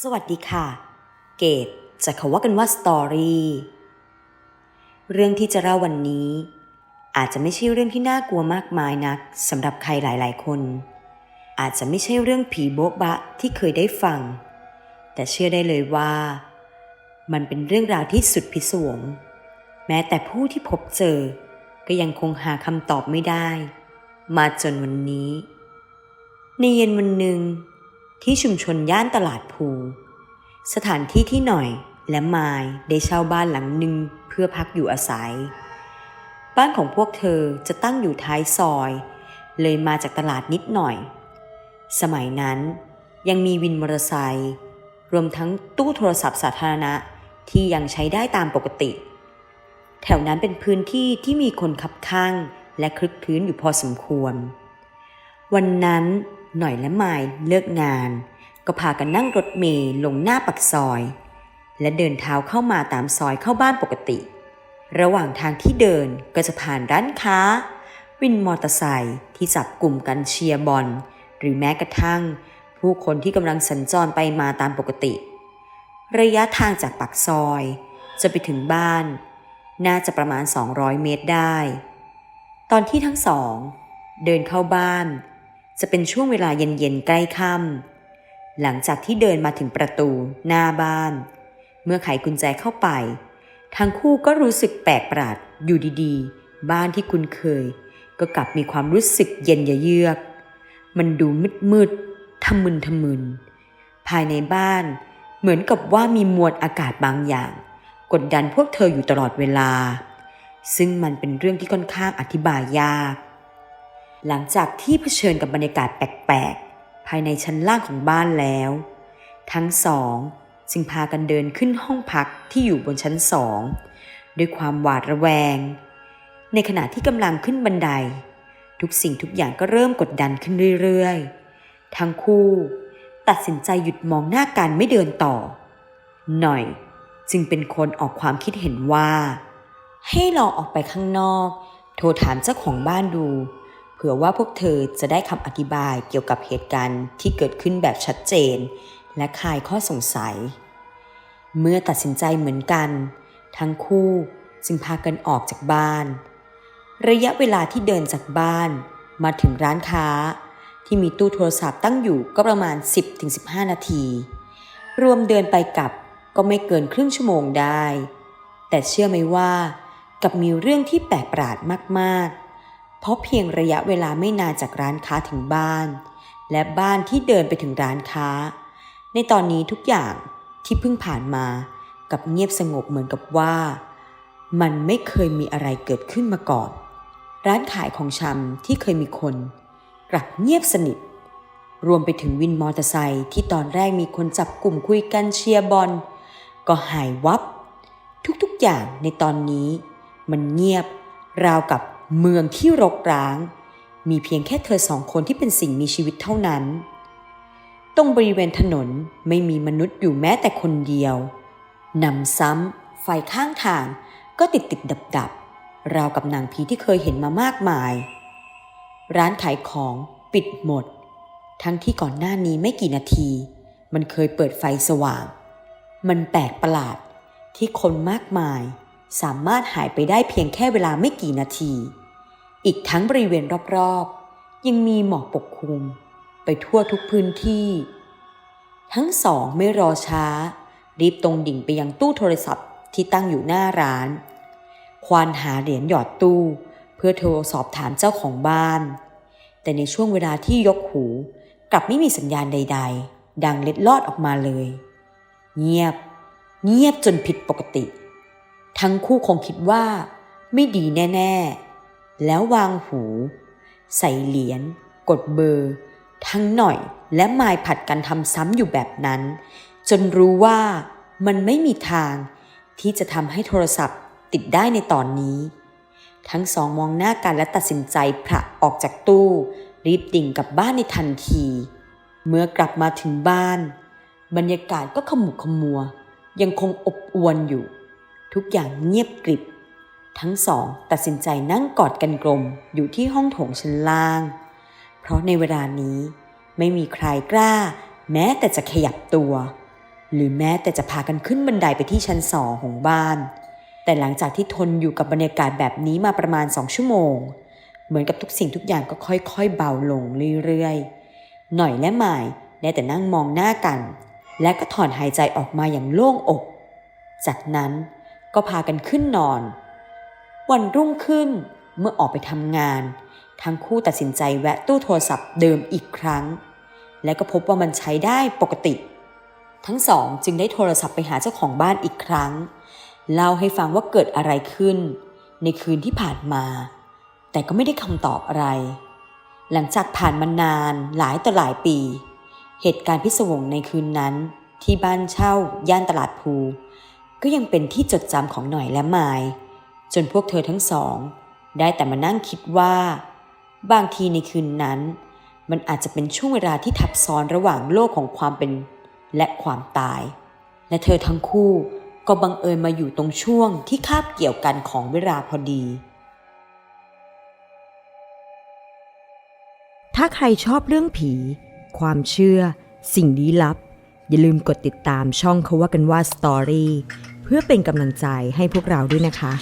สวัสดีค่ะ เกตจะเขาว่ากันว่าสตอรี่เรื่องที่จะเล่าวันนี้ อาจจะไม่ใช่เรื่องที่น่ากลัวมากมายนักสำหรับใครหลาย ๆ คน อาจจะไม่ใช่เรื่องผีโบ๊ะบะที่เคยได้ฟัง แต่เชื่อได้เลยว่า มันเป็นเรื่องราวที่สุดพิศวง แม้แต่ผู้ที่พบเจอ ก็ยังคงหาคำตอบไม่ได้ มาจนวันนี้ ในเย็นวันหนึ่ง ที่ชุมชนย่านตลาดภู สถานที่ที่หน่อยและมายได้เช่าบ้านหลังหนึ่งเพื่อพักอยู่อาศัย บ้านของพวกเธอจะตั้งอยู่ท้ายซอย เลยมาจากตลาดนิดหน่อย สมัยนั้นยังมีวินมอเตอร์ไซค์รวมทั้งตู้โทรศัพท์สาธารณะที่ยังใช้ได้ตามปกติ แถวนั้นเป็นพื้นที่ที่มีคนขับข้างและคลึกคลื้นอยู่พอสมควร วันนั้น หน่อยและไมายเลิกงาน ก็พากันนั่งรถเมล์ลงหน้าปักซอย และเดินเท้าเข้ามาตามซอยเข้าบ้านปกติ ระหว่างทางที่เดินก็จะผ่านร้านค้า วินมอเตอร์ไซค์ที่จับกลุ่มกันเชียร์บอล หรือแม้กระทั่ง ผู้คนที่กำลังสัญจรไปมาตามปกติ ระยะทางจากปากซอย จะไปถึงบ้าน น่าจะประมาณ 200 เมตรได้ ตอนที่ทั้งสอง เดินเข้าบ้าน จะเป็นช่วงเวลาเย็นๆใกล้ค่ำหลังจากที่เดินมาถึงประตูหน้าบ้าน เมื่อไขกุญแจเข้าไป ทั้งคู่ก็รู้สึกแปลกประหลาดอยู่ดีๆ บ้านที่คุ้นเคย ก็กลับมีความรู้สึกเย็นเยือก มันดูมืดๆทำมึนทำมึน ภายในบ้าน เหมือนกับว่ามีมวลอากาศบางอย่าง กดดันพวกเธออยู่ตลอดเวลา ซึ่งมันเป็นเรื่องที่ค่อนข้างอธิบายยาก หลังจากที่เผชิญกับบรรยากาศแปลกๆ ภายในชั้นล่างของบ้านแล้ว ทั้งสองจึงพากันเดินขึ้นห้องพักที่อยู่บนชั้นสองด้วยความหวาดระแวง ในขณะที่กำลังขึ้นบันได ทุกสิ่งทุกอย่างก็เริ่มกดดันขึ้นเรื่อยๆ ทั้งคู่ตัดสินใจหยุดมองหน้ากันไม่เดินต่อ หน่อยจึงเป็นคนออกความคิดเห็นว่า ให้ลองออกไปข้างนอก โทรถามเจ้าของบ้านดู ผื่อว่าพวกเธอจะได้คำอธิบายเกี่ยวกับเหตุการณ์ที่เกิดขึ้นแบบชัดเจน และคลายข้อสงสัย เมื่อตัดสินใจเหมือนกัน ทั้งคู่จึงพากันออกจากบ้าน ระยะเวลาที่เดินจากบ้านมาถึงร้านค้า ที่มีตู้โทรศัพท์ตั้งอยู่ก็ประมาณ 10-15 นาที รวมเดินไปกลับก็ไม่เกินครึ่งชั่วโมงได้ แต่เชื่อไหมว่ากับมีเรื่องที่แปลกประหลาดมากๆ เพราะเพียงระยะเวลาไม่นานจากร้านค้าถึงบ้าน และบ้านที่เดินไปถึงร้านค้า ในตอนนี้ทุกอย่างที่เพิ่งผ่านมากับเงียบสงบเหมือนกับว่า มันไม่เคยมีอะไรเกิดขึ้นมาก่อน ร้านขายของชำที่เคยมีคน กลับเงียบสนิท รวมไปถึงวินมอเตอร์ไซค์ที่ตอนแรกมีคนจับกลุ่มคุยกันเชียร์บอลก็หายวับ ทุกๆอย่างในตอนนี้ มันเงียบราวกับ เมืองที่รกร้าง มีเพียงแค่เธอสองคนที่เป็นสิ่งมีชีวิตเท่านั้น ตรงบริเวณถนนไม่มีมนุษย์อยู่แม้แต่คนเดียวนำซ้ำไฟข้างทางก็ติดติดดับดับราวกับนังผีที่เคยเห็นมามากมาย ร้านขายของปิดหมด ทั้งที่ก่อนหน้านี้ไม่กี่นาที มันเคยเปิดไฟสว่าง มันแปลกประหลาดที่คนมากมาย สามารถหายไปได้เพียงแค่เวลาไม่กี่นาที อีกทั้งบริเวณรอบๆ ยังมีหมอกปกคลุม ไปทั่วทุกพื้นที่ ทั้งสองไม่รอช้า รีบตรงดิ่งไปยังตู้โทรศัพท์ที่ตั้งอยู่หน้าร้าน ควานหาเหรียญหยอดตู้ เพื่อโทรสอบถามเจ้าของบ้าน แต่ในช่วงเวลาที่ยกหูกลับไม่มีสัญญาณใด ๆ ดังเล็ดลอดออกมาเลย เงียบ เงียบจนผิดปกติ ทั้งคู่คงคิดว่า ไม่ดีแน่ ๆ แล้ววางหู ใส่เหรียญกดเบอร์ ทั้งหน่อยและมายผัดกันทำซ้ำอยู่แบบนั้น จนรู้ว่ามันไม่มีทางที่จะทำให้โทรศัพท์ติดได้ในตอนนี้ ทั้งสองมองหน้ากันและตัดสินใจผละออกจากตู้ รีบดิ่งกลับบ้านในทันที เมื่อกลับมาถึงบ้าน บรรยากาศก็ขมุกขมัว ยังคงอบอวลอยู่ ทุกอย่างเงียบกริบ ทั้งสองตัดสินใจนั่งกอดกันกลมอยู่ที่ห้องโถงชั้นล่าง เพราะในเวลานี้ไม่มีใครกล้า แม้แต่จะขยับตัว หรือแม้แต่จะพากันขึ้นบันไดไปที่ชั้นสองของบ้าน แต่หลังจากที่ทนอยู่กับบรรยากาศแบบนี้มาประมาณสองชั่วโมง เหมือนกับทุกสิ่งทุกอย่างก็ค่อยๆ เบาลงเรื่อยๆ หน่อยและหมายได้แต่นั่งมองหน้ากัน และก็ถอนหายใจออกมาอย่างโล่งอก จากนั้นก็พากันขึ้นนอน วันรุ่งขึ้นเมื่อออกไปทำงาน ทั้งคู่ตัดสินใจแวะตู้โทรศัพท์เดิมอีกครั้ง และก็พบว่ามันใช้ได้ปกติ ทั้งสองจึงได้โทรศัพท์ไปหาเจ้าของบ้านอีกครั้ง เล่าให้ฟังว่าเกิดอะไรขึ้น ในคืนที่ผ่านมา แต่ก็ไม่ได้คำตอบอะไร หลังจากผ่านมานานหลายต่อหลายปี เหตุการณ์พิศวงในคืนนั้นที่บ้านเช่าย่านตลาดภู ก็ยังเป็นที่จดจำของหน่อยและไมาย จนพวกเธอทั้งสอง ได้แต่มานั่งคิดว่า บางทีในคืนนั้น มันอาจจะเป็นช่วงเวลาที่ทับซ้อนระหว่างโลกของความเป็น และความตาย และเธอทั้งคู่ก็บังเอิญมาอยู่ตรงช่วงที่คาบเกี่ยวกันของเวลาพอดี ถ้าใครชอบเรื่องผี ความเชื่อ สิ่งลี้ลับ อย่าลืมกดติดตามช่องเขาว่ากันว่าสตอรี่เพื่อเป็นกำลังใจให้พวกเราด้วยนะคะ